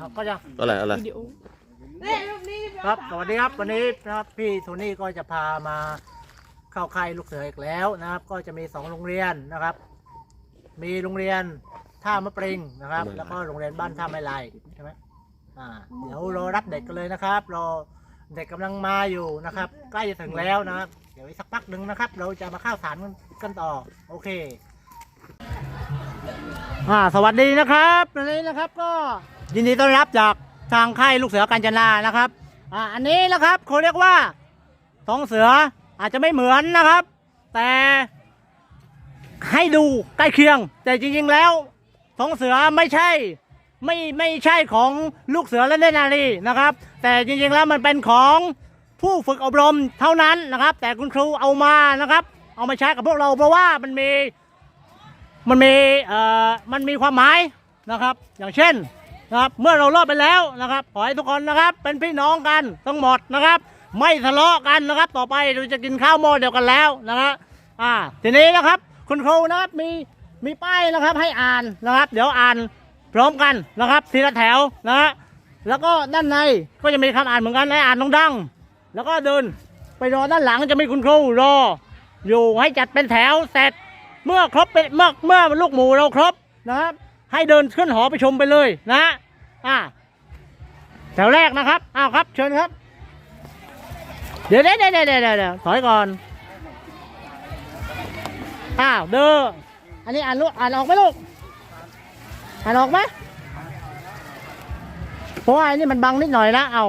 ครับก็จะอะไรอะไรวิดีโอครับสวัสดีครับวันนี้นะครับพี่โทนี่ก็จะพามาเข้าค่ายลูกเสืออีกแล้วนะครับ ก็จะมีสองโรงเรียนนะครับ มีโรงเรียนท่ามะปริงนะครับ แล้วก็โรงเรียนบ้านท่าไม้ลายใช่ไหมอ่าเดี๋ยวรอรับเด็กกันเลยนะครับรอเด็กกำลังมาอยู่นะครับ ใกล้จะถึงแล้วนะครับ เดี๋ยวอีกสักพักหนึ่งนะครับ เราจะมาเข้าสารกันต่อ โอเคอ่าสวัสดีนะครับวันนี้นะครับก็ ยินดีต้อนรับจากทางค่ายลูกเสือกาญจนานะครับอ่าอันนี้นะครับเขาเรียกว่าท้องเสืออาจจะไม่เหมือนนะครับ แต่ให้ดูใกล้เคียง แต่จริงๆแล้วท้องเสือไม่ใช่ไม่ไม่ใช่ของลูกเสือและเนนารีนะครับ แต่จริงๆแล้วมันเป็นของผู้ฝึกอบรมเท่านั้นนะครับ แต่คุณครูเอามานะครับ เอามาใช้กับพวกเราเพราะว่ามันมีมันมีเอ่อมันมีความหมายนะครับ อย่างเช่น นะครับเมื่อเรารอดไปแล้วนะครับขอให้ทุกคนนะครับเป็นพี่น้องกันทั้งหมดนะครับ ไม่ทะเลาะกันนะครับ ต่อไปเราจะกินข้าวหม้อเดียวกันแล้วนะครับอ่าทีนี้นะครับคุณครูนะครับมีมีป้ายนะครับให้อ่านนะครับ เดี๋ยวอ่านพร้อมกันนะครับทีละแถวนะฮะแล้วก็ด้านในก็จะมีคำอ่านเหมือนกันให้อ่านดังๆแล้วก็เดินไปรอด้านหลังจะมีคุณครูรอ อยู่ให้จัดเป็นแถวเสร็จ เมื่อครบเป็นเมื่อเมื่อลูกหมูเราครบนะครับ ให้เดินขึ้นหอไปชมไปเลยนะอ่าแถวแรกนะครับอ้าวครับ เชิญครับ เดี๋ยวเดี๋ยวเดี๋ยวเดี๋ยวเดี๋ยวเดี๋ยวถอยก่อนอ้าวเด้ออันนี้อ่านลูกอ่านออกไหมลูกอ่านออกไหมเพราะว่าอันนี้มันบังนิดหน่อยนะเอา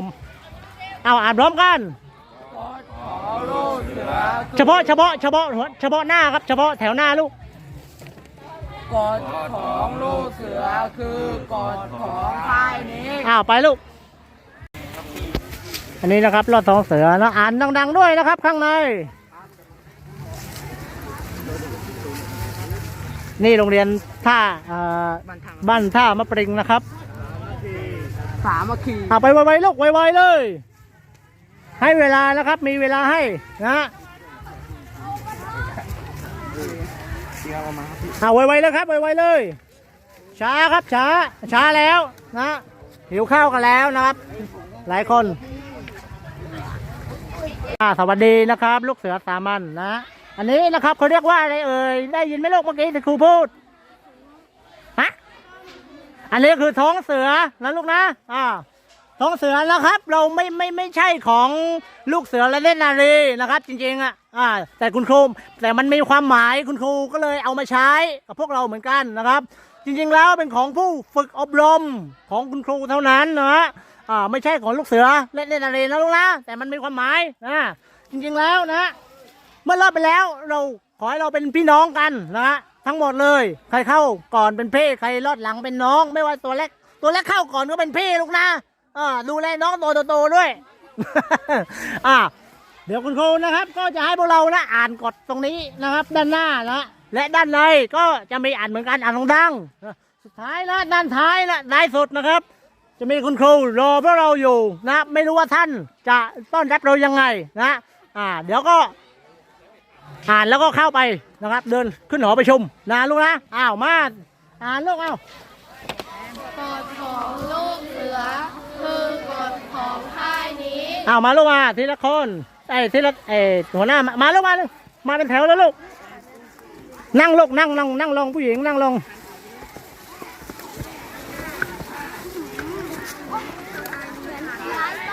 เอาอ่านพร้อมกันเฉพาะเฉพาะเฉพาะเฉพาะหน้าครับ เฉพาะแถวหน้าลูก กฎของลูกเสือคือกฎของค่ายนี้ อ้าวไปลูก อันนี้นะครับรอดท้องเสือนะอ่านดังๆด้วยนะครับ ข้างใน นี่โรงเรียนท่าเอ่อบ้านท่ามะปริงนะครับสามัคคีเอาไปไวๆลูกไวๆเลย ให้เวลานะครับ มีเวลาให้นะ เอาไวๆเลยครับไวๆเลย ช้าครับช้าช้าแล้วนะหิวข้าวกันแล้วนะครับ หลายคนสวัสดีนะครับ ลูกเสือสามัญนะอันนี้นะครับเขาเรียกว่าอะไรเอ่ยได้ยินไหมลูกเมื่อกี้ที่ครูพูดฮะอันนี้คือท้องเสือนะลูกนะอ่า ท้องเสือนะครับ เราไม่ไม่ไม่ใช่ของลูกเสือและเล่นนารีนะครับ จริงๆอะอ่าแต่คุณครูแต่มันมีความหมายคุณครูก็เลยเอามาใช้กับพวกเราเหมือนกันนะครับ จริงๆแล้วเป็นของผู้ฝึกอบรมของคุณครูเท่านั้นนะฮะอ่าไม่ใช่ของลูกเสือเล่นเล่นนารีนะลูกนะแต่มันมีความหมายนะจริงๆแล้วนะเมื่อรอดไปแล้วเราขอให้เราเป็นพี่น้องกันนะฮะทั้งหมดเลย ใครเข้าก่อนเป็นพี่ใครรอดหลังเป็นน้อง ไม่ว่าตัวเล็กตัวเล็กเข้าก่อนก็เป็นพี่ลูกนะ อ่าดูแลน้องโตโตๆด้วย อ่า เดี๋ยวคุณครูนะครับ ก็จะให้พวกเรานะอ่านกฎตรงนี้นะครับ ด้านหน้านะและด้านในก็จะมีอ่านเหมือนกันอ่านดังๆนะสุดท้ายนะด้านท้ายนะท้ายสุดนะครับ จะมีคุณครูรอพวกเราอยู่นะ ไม่รู้ว่าท่านจะต้อนรับเรายังไงนะอ่า เดี๋ยวก็อ่านแล้วก็เข้าไปนะครับ เดินขึ้นหอประชุมนะลูกนะอ้าวมาอ่านลูกเอ้าก ฎของลูกเสือ คือกฎของค่ายนี้อ้ามาลูกมาทีละคนไอ้ทีละไอ้หัวหน้ามามาลูกมาเลูกมาเป็นแถวแล้วลูกนั่งลูกนั่งนั่งนั่งลงผู้หญิงนั่งลง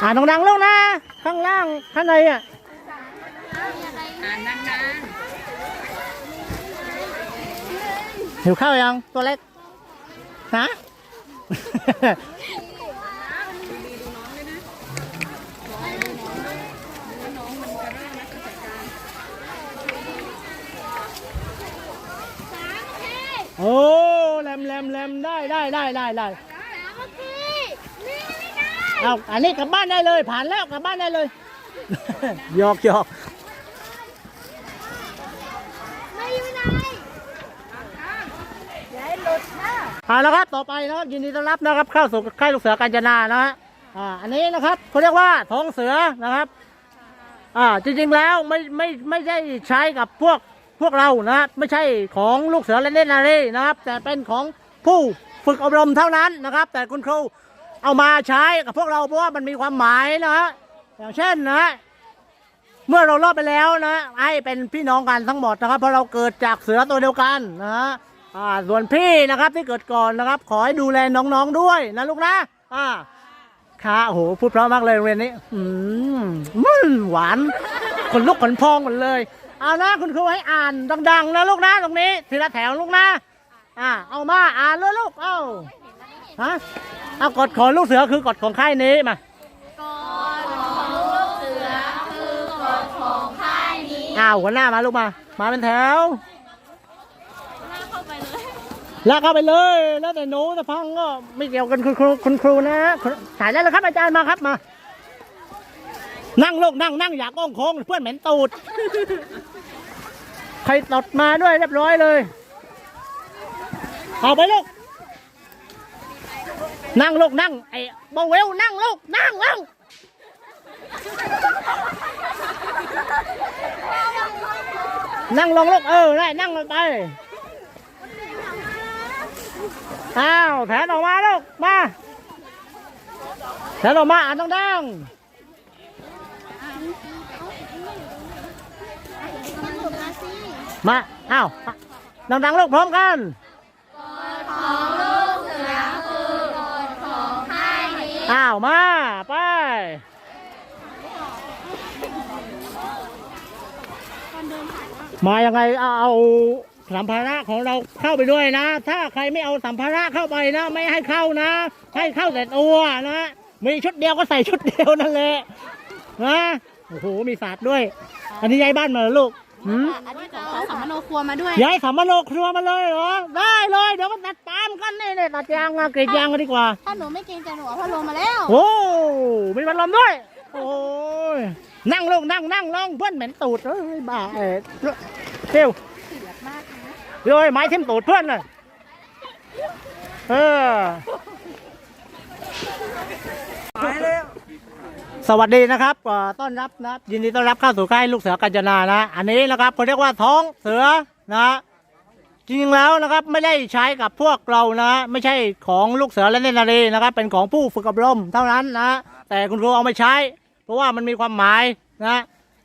อ่านดังๆลูกนะ ข้างล่างข้างในอะอ่านนานหิวข้าวยังตัวเล็กฮะ โอ้แลมแลมแลมได้ได้ได้ได้ได้เอาอันนี้กลับบ้านได้เลย ผ่านแล้วกลับบ้านได้เลยหยอกหยอกเอาละครับต่อไปนะครับยินดีต้อนรับนะครับ เข้าสู่ค่ายลูกเสือกาญจนานะฮะอ่าอันนี้นะครับเขาเรียกว่าท้องเสือนะครับอ่าจริงๆแล้วไม่ไม่ไม่ใช่ใช้กับพวก พวกเรานะไม่ใช่ของลูกเสือและเล่นนารีนะครับ แต่เป็นของผู้ฝึกอบรมเท่านั้นนะครับ แต่คุณครูเอามาใช้กับพวกเราเพราะว่ามันมีความหมายนะฮะอย่างเช่นนะ เมื่อเรารอดไปแล้วนะให้เป็นพี่น้องกันทั้งหมดนะครับ เพราะเราเกิดจากเสือตัวเดียวกันนะฮะส่วนพี่นะครับที่เกิดก่อนนะครับ ขอให้ดูแลน้องๆด้วยนะลูกนะอ่าค่ะโอ้โหพูดเพราะมากเลยโรงเรียนนี้อืมอืมหวานคนลุกขนพองหมดเลย เอานะคุณครูให้อ่านดังๆนะลูกนะตรงนี้ทีละแถวลูกนะ อ่า เอามาอ่านเลยลูก เอาฮะเอากฎของลูกเสือคือกฎของค่ายนี้มากฎของลูกเสือคือกฎของค่ายนี้อ้าวหัวหน้ามาลูกมา มาเป็นแถวลากเข้าไปเลย แล้วแต่หนูแต่พังก็ไม่เกี่ยวกันคุณครูคุณครูนะถ่ายได้แล้วครับอาจารย์มาครับมา นั่งลูกนั่งนั่งอยากอ้องโค้งเพื่อนเหม็นตูด ใครตดมาด้วยเรียบร้อยเลย เอาไปลูก นั่งลูกนั่งไอ้บาเวลนั่งลูกนั่งนั่งนั่งลงลูกเออได้นั่งลงไป อ้าวแถนออกมาลูกมาแถนออกมาอ่านดัง มาอ้าวดังๆลูกพร้อมกันของลูกเสือคือกฎของค่ายนี้อ้าวมาไปมายังไงเอาเอาสัมภาระของเราเข้าไปด้วยนะ ถ้าใครไม่เอาสัมภาระเข้าไปนะ ไม่ให้เข้านะ ให้เข้าแต่ตัวนะมีชุดเดียวก็ใส่ชุดเดียวนั่นแหละนะโอ้โหมีศาสตร์ด้วย อันนี้ย้ายบ้านมาเหรอลูก หืมอันนี้ของเขาสัมมโนครัวมาด้วยย้ายสามโลครัวมาเลยเหรอ ได้เลย เดี๋ยวมาตัดปาล์มกันนี่เนี่ยตัดยางมากรีดยางกันดีกว่า ถ้าหนูไม่เกรงใจหนูเอาพัดลมมาแล้วโอ้มีพัดลมด้วย โอ้ยนั่งลงนั่งนั่งลงเพื่อนเหม็นตูดเอ้ยบ้าเออเที่ยวเฮ้ยไม้ทิ่มตูดเพื่อนเลยเออหายแล้ว สวัสดีนะครับต้อนรับนะยินดีต้อนรับเข้าสู่ค่ายลูกเสือกัญจนานะ อันนี้นะครับเขาเรียกว่าท้องเสือนะจริงๆแล้วนะครับไม่ได้ใช้กับพวกเรานะ ไม่ใช่ของลูกเสือและเนรนารีนะครับ เป็นของผู้ฝึกอบรมเท่านั้นนะ แต่คุณครูเอามาใช้ เพราะว่ามันมีความหมายนะ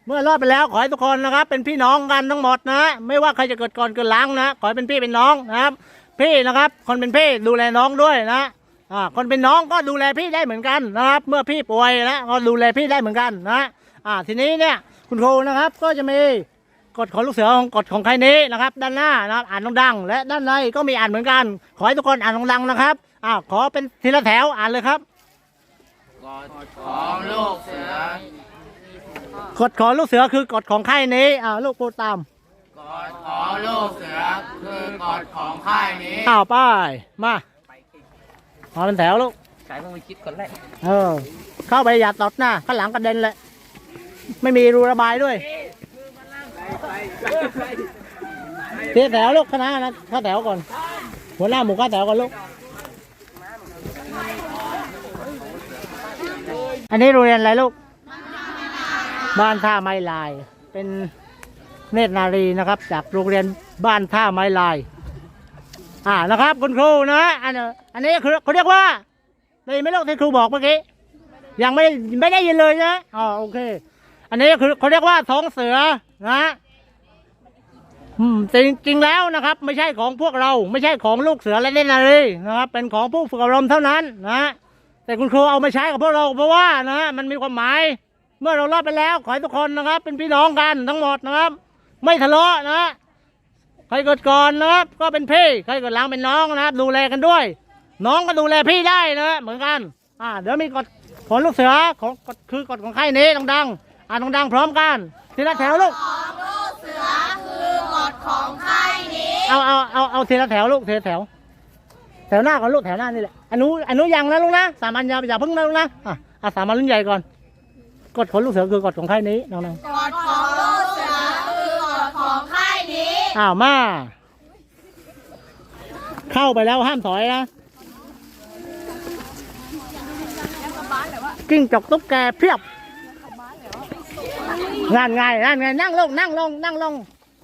เมื่อรอดไปแล้วขอให้ทุกคนนะครับ เป็นพี่น้องกันทั้งหมดนะ ไม่ว่าใครจะเกิดก่อนเกิดหลังนะ ขอให้เป็นพี่เป็นน้องนะครับ พี่นะครับ คนเป็นพี่ดูแลน้องด้วยนะ อ่าคนเป็นน้องก็ดูแลพี่ได้เหมือนกันนะครับ เมื่อพี่ป่วยนะก็ดูแลพี่ได้เหมือนกันนะอ่าทีนี้เนี่ยคุณครูนะครับก็จะมีกฎของลูกเสือของกฎของใครนี้นะครับ ด้านหน้านะครับอ่านดังๆและด้านในก็มีอ่านเหมือนกัน ขอให้ทุกคนอ่านดังๆนะครับอ่าขอเป็นทีละแถวอ่านเลยครับกฎของลูกเสือกฎของลูกเสือคือกฎของค่ายนี้อ่าลูกพูดตามกฎของลูกเสือคือกฎของค่ายนี้อ้าวไป้ายมา มาเป็นแถวลูกสายมึงไปคิดคนแรกเออ เข้าไปอย่าตดหน้าข้างหลังกระเด็นเลยไม่มีรูระบายด้วยเทียแถวลูกคณะนะเข้าแถวก่อน หัวหน้าหมู่เข้าแถวก่อนลูก อันนี้โรงเรียนอะไรลูก บ้านท่าไม้ลาย เป็นเนตรนารีนะครับ จากโรงเรียนบ้านท่าไม้ลาย อ่านะครับคุณครูนะอันอันนี้คือเขาเรียกว่าได้ยินไหมลูกที่ครูบอกเมื่อกี้ยังไม่ไม่ได้ยินเลยนะอ๋อโอเค อันนี้คือเขาเรียกว่าท้องเสือนะจริงจริงแล้วนะครับ ไม่ใช่ของพวกเราไม่ใช่ของลูกเสือและเล่นนารีนะครับ เป็นของผู้ฝึกอบรมเท่านั้นนะแต่คุณครูเอามาใช้กับพวกเราเพราะว่านะมันมีความหมาย เมื่อเรารอดไปแล้วขอให้ทุกคนนะครับ เป็นพี่น้องกันทั้งหมดนะครับ ไม่ทะเลาะนะ ครเกิดก่อนนะครับ ก็เป็นพี่ใครเกิดหลังเป็นน้องนะครับ ดูแลกันด้วย น้องก็ดูแลพี่ได้นะเหมือนกัน อ่า เดี๋ยวมีกฎของลูกเสือของกฎคือกฎของค่ายนี้ดังๆอ่านดังๆพร้อมกันทีละแถวลูกของลูกเสือคือกฎของค่ายนี้เอาเอาเอาเอาทีละแถวลูกทีละแถว แถวหน้าก่อนลูกแถวหน้านี่แหละอนุอนุยังนะลูกนะสามัญอย่าอย่าเพิ่งนะลูกนะอะอะสามัญรุ่นใหญ่ก่อนกฎของลูกเสือคือกฎของค่ายนี้น้องกฎของ อ้าวมา เข้าไปแล้วห้ามถอยนะกิ้งจกตุ๊กแกเพียบงานไงงานไงนั่งลงนั่งลงนั่งลง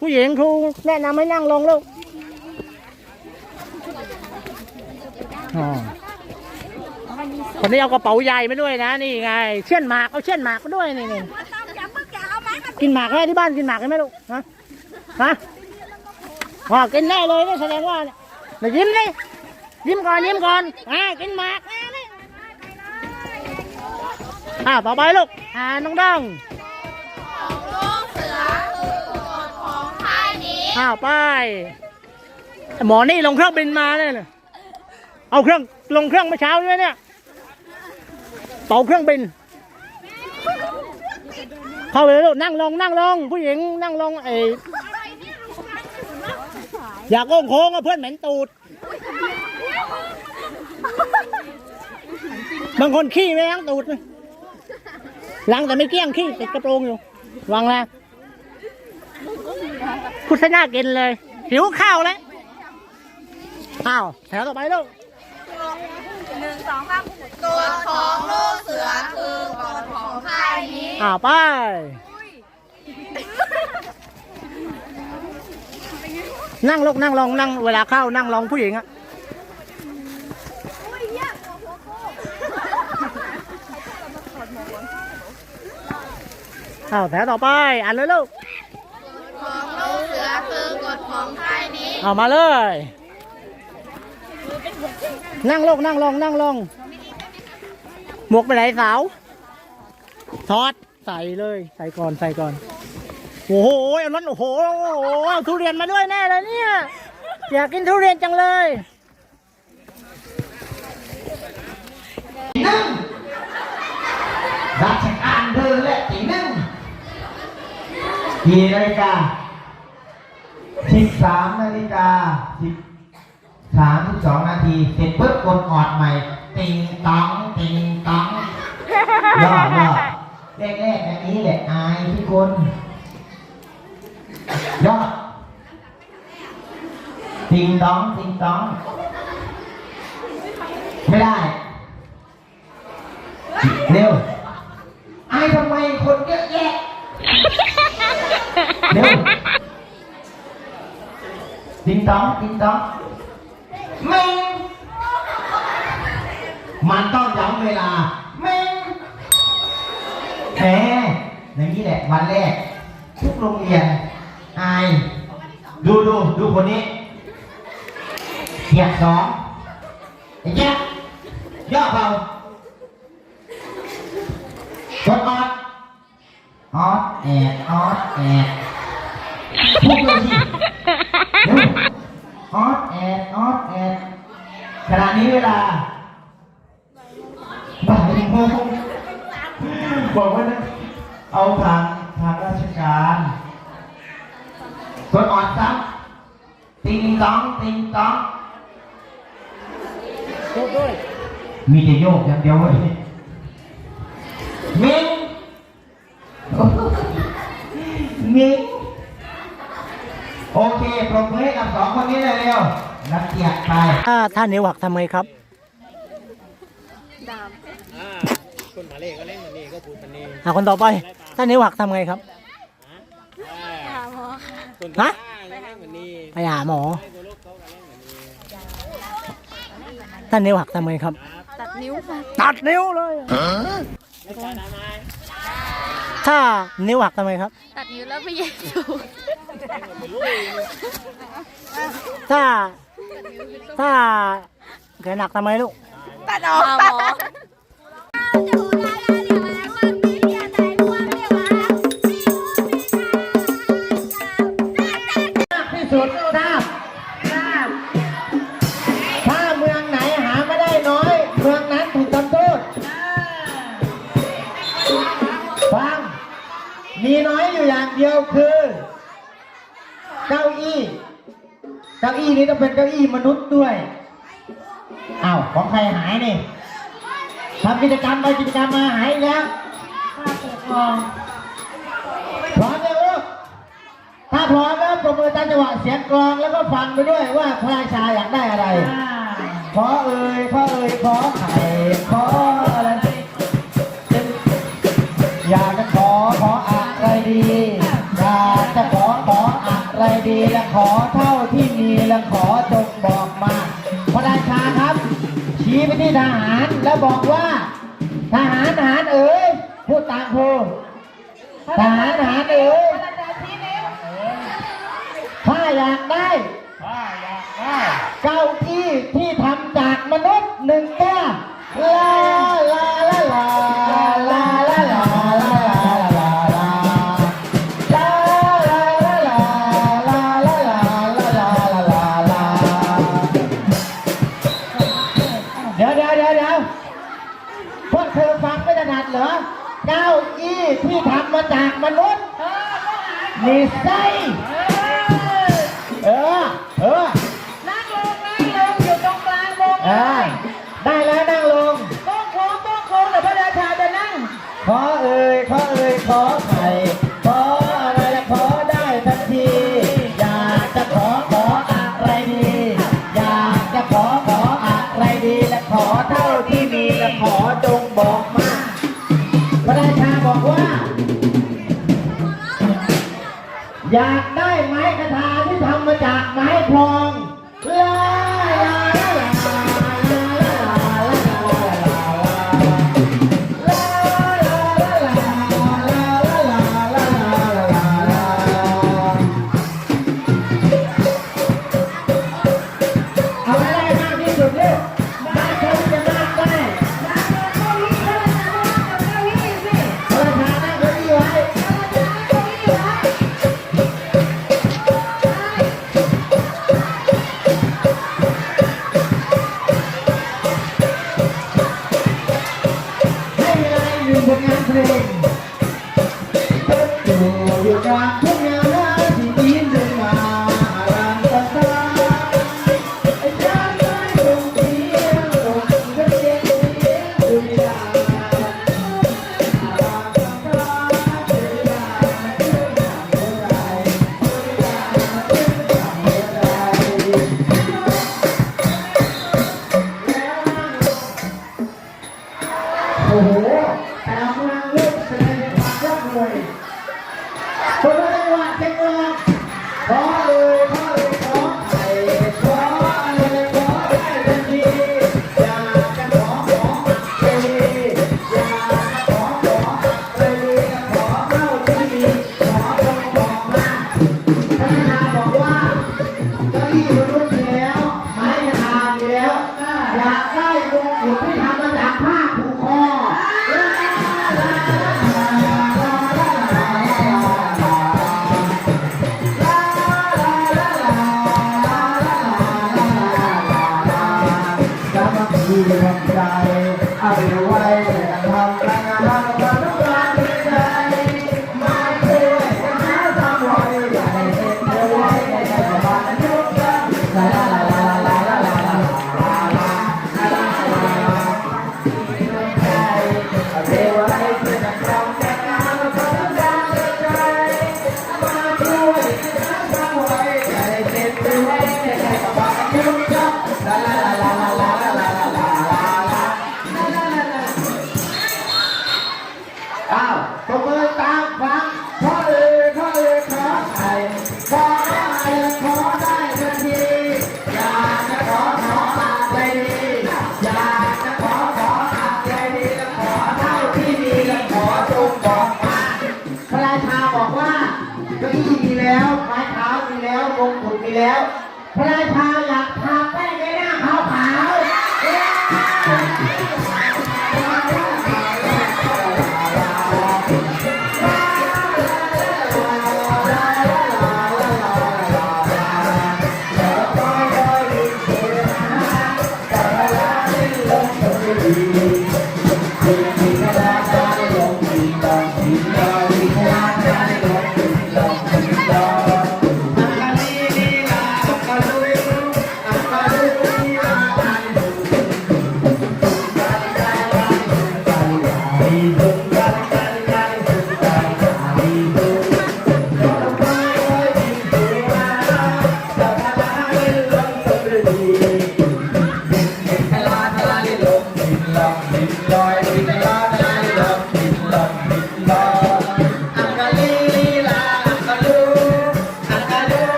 ผู้หญิงครูแนะนำให้นั่งลงลูกคนนี้เอากระเป๋าใหญ่มาด้วยนะนี่ไง เช่นหมากเอาเช่นหมากมาด้วยนี่นี่กินหมากไหมที่บ้านกินหมากไหมลูกฮะฮะ อ๋อกินได้เลยนี่แสดงว่าเนี่ยเดี๋ยวยิ้มดิยิ้มก่อนยิ้มก่อนอ่ากินหมากนะนี่อ่าต่อไปลูกอ่าน้องดังของลูกเสือคือกฎของค่ายนี้อ้าวไปหมอนี่ลงเครื่องบินมาเนี่ยน่ะเอาเครื่องลงเครื่องเมื่อเช้าใช่ไหมเนี่ยเป่าเครื่องบิน เข้าไปเลยลูกนั่งลงนั่งลงผู้หญิงนั่งลงไอ อยากโค้งโค้งๆอะเพื่อนเหม็นตูด บางคนขี้ไม่ล้างตูดนะล้างแต่ไม่เกลี้ยงขี้ติดกระโปรงอยู่วางแล้วพุทธนากินเลย หิวข้าวแล้วอ้าวแถวต่อไปลูกกฎของลูกเสือคือกฎของค่ายนี้อ้าวไป นั่งลงนั่งลงนั่งเวลาเข้านั่งลงผู้หญิงอะอ้าวแถวต่อไปอ่านเลยลูกของลูกเสือคือกฎของค่ายนี้เอามาเลย นั่งลงนั่งลงนั่งลงหมวกไปไหนสาวถอดใส่เลย ใส่ก่อนใส่ก่อน โอ้โหเอานั้นโอ้โหโอ้โหเอาทุเรียนมาด้วยแน่เลยเนี่ยอยากกินทุเรียนจังเลยนึ่งราชการเดินและตีหนึ่งกี่นาฬิกาสิบสามนาฬิกาสิบสามสิบสองนาทีเสร็จปุ๊บกดออดใหม่ ติงตองติงตองยอดยอดแรกๆอันนี้แหละอายทุกคน ยอดติงตองติงตอง ไม่ได้ เร็วไอ้ทำไมคนเยอะแยะ เร็วติงตองติงตองไม่มันต้องย้ำเวลาไม่แหมอย่างนี้แหละวันแรกทุกโรงเรียน อาย ดูดูดูคนนี้เกียรติสองไอ้แจ๊คย่อเบากดออดออดแอดออดแอดพูดเลยสิออดแอดออดแอดขณะนี้เวลาบ่ายโมงบอกว่านะเอาทางทางราชการ กดออดซ้ำติงตองติงตองโทษด้วยมีแต่โยกอย่างเดียวเว้ยมิงมิงโอเคปรบมือให้กับสองคนนี้เลยเร็วนักเกียรติไปถ้าถ้านิ้วหักทำไงครับคนมาเล่ก็เล่นมันนี่ก็พูดมันนี่อ่าคนต่อไปถ้านิ้วหักทำไงครับคน ฮะก็เล่นมันนี่ไปหาหมอตัวลูกเขาก็เล่นมันนี่ถ้านิ้วหักทำไงครับ ตัดนิ้วค่ะตัดนิ้วเลยไม่ใช่ทำไมถ้านิ้วหักทำไมครับ ตัดนิ้วแล้วไปเย็บดูถ้า ถ้าแขนหนักทำไมลูก ตัดออกหม มนุษย์ด้วยอ้าวของใครหายนี่ทำกิจกรรมไปกิจกรรมมาหายอีกแล้วพร้อมยังลูกถ้าพร้อมแล้วประมือตามจังหวะเสียงกลองแล้วก็ฟังไปด้วยว่าพระราชาอยากได้อะไรขอเอ่ยขอเอ่ยขอไข่ขออะไรอยากจะขอขออะไรดีอยากจะขอขออะไรดีและขอเท่า ไม่ได้ทหารแล้วบอกว่า ทหารทหารเอ๋ยพูดตามพูทหารทหารเอ๋ยข้าอยากได้ข้าอยากได้ เก้าอี้ที่ทำจากมนุษย์หนึ่งแกว เดี๋ยวเดี๋ยวเดี๋ยวเดี๋ยวพวกเธอฟังไม่ถนัดเหรอ เก้าอี้ที่ทำมาจากมนุษย์มีไส้เออ เออ นั่งลงนั่งลงอยู่ตรงกลางวงเลอ่ยได้แล้วนั่งลงต้องโค้งต้องโค้งเดี๋ยวพระราชาจะนั่ง ขอเอ่ยขอเอ่ยขอ อยากได้ Abraça.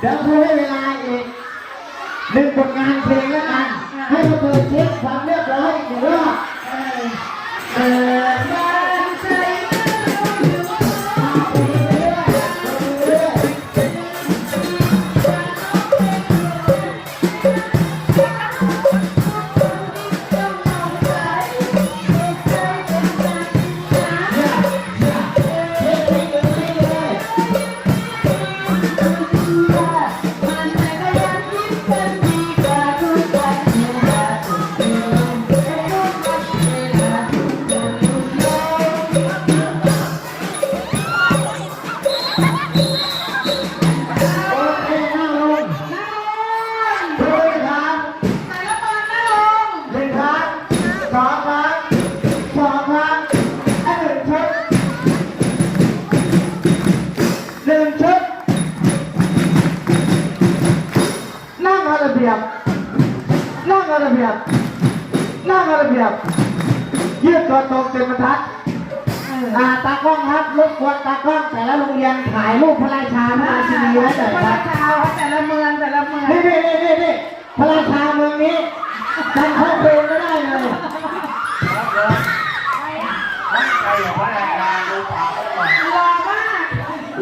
เดี๋ยวครูให้เวลาอีกหนึ่งผลงานเพลง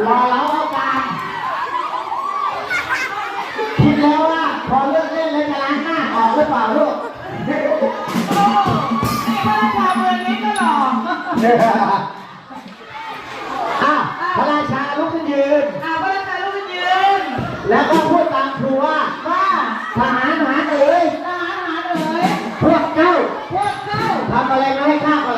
รอเราเอากลางคิดแล้วว่าพอเลิกเล่นเลยจะล้างหน้าออกหรือเปล่าลูกโอ้ไม่ว่าชาเมืองนี้ก็หล่อพระราชาลุกขึ้นยืนพระราชาลุกขึ้นยืนแล้วก็พูดตามครูว่าว่าทหารหาเอ๋ยทหารหาเอ๋ยพวกเจ้าพวกเจ้าทำอะไรมาให้ข้าก็